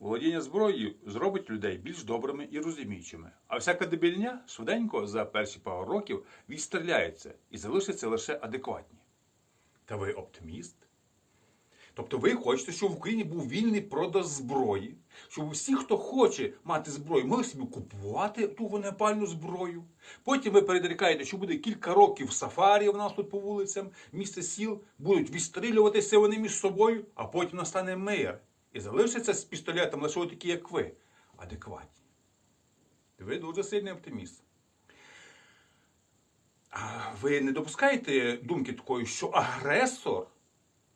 Володіння зброєю зробить людей більш добрими і розуміючими, а всяка дебільня швиденько за перші пару років відстріляється і залишиться лише адекватні. Та ви оптиміст? Тобто ви хочете, щоб в Україні був вільний продаж зброї, щоб всі, хто хоче мати зброю, могли собі купувати ту вогнепальну зброю. Потім ви передрікаєте, що буде кілька років сафарі у нас тут по вулицям, місце сіл, будуть відстрілюватися вони між собою, а потім настане мир. І залишиться з пістолетом лише такі, як ви, адекватні. Ви дуже сильний оптиміст. А ви не допускаєте думки такої, що агресор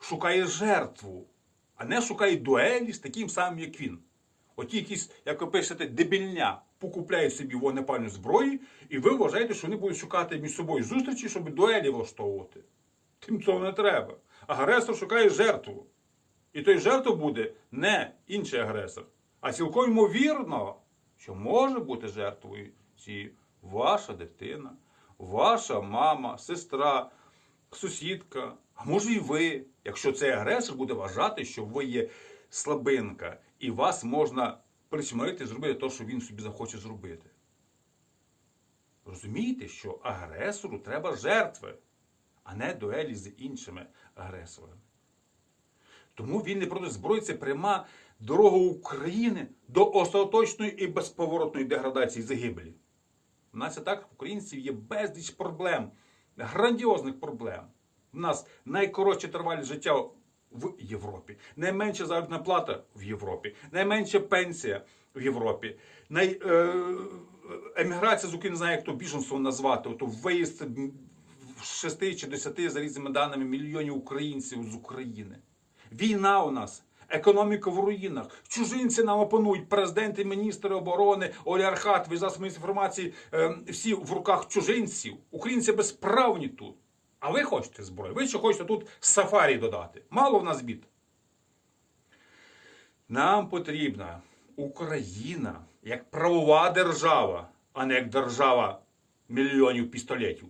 шукає жертву, а не шукає дуелі з таким самим, як він. Оті якісь, як ви пишете, дебільня покупляють собі вогнепальну зброю, і ви вважаєте, що вони будуть шукати між собою зустрічі, щоб дуелі влаштовувати. Тим цього не треба. Агресор шукає жертву. І той жертва буде не інший агресор, а цілком ймовірно, що може бути жертвою ці ваша дитина, ваша мама, сестра, сусідка, а може і ви, якщо цей агресор буде вважати, що ви є слабинка, і вас можна присмирити, зробити те, що він собі захоче зробити. Розумієте, що агресору треба жертви, а не дуелі з іншими агресорами. Тому вільний продаж зброї це пряма дорога України до остаточної і безповоротної деградації загибелі. У нас і так, українців, є безліч проблем, грандіозних проблем. У нас найкоротше тривалість життя в Європі, найменша заробітна плата в Європі, найменша пенсія в Європі, най, е, еміграція з України не знаю, як то біженство назвати, ото виїзд в 6 чи 10 за різними даними мільйонів українців з України. Війна у нас. Економіка в руїнах, чужинці нам опонують, президенти, міністри оборони, олігархат, ви засоби інформації, е, всі в руках чужинців. Українці безправні тут. А ви хочете зброю? Ви ще хочете тут сафарі додати. Мало в нас бід. Нам потрібна Україна як правова держава, а не як держава мільйонів пістолетів.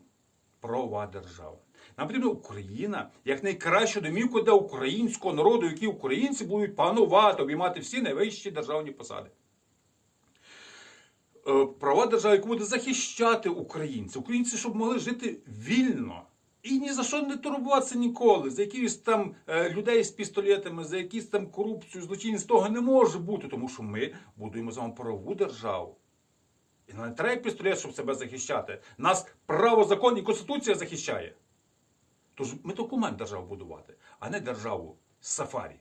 Правова держава. Нам потрібна Україна як найкраща домівка для українського народу, які українці будуть панувати, обіймати всі найвищі державні посади. Е, Права держава, яка буде захищати українців. Українці, щоб могли жити вільно. І ні за що не турбуватися ніколи. За якихось там е, людей з пістолетами, за якісь там корупцію, злочинність того не може бути, тому що ми будуємо з вами правову державу. І нам не треба пістолет, щоб себе захищати. Нас право, закон і конституція захищає. Тож ми документ держав будувати, а не державу сафарі.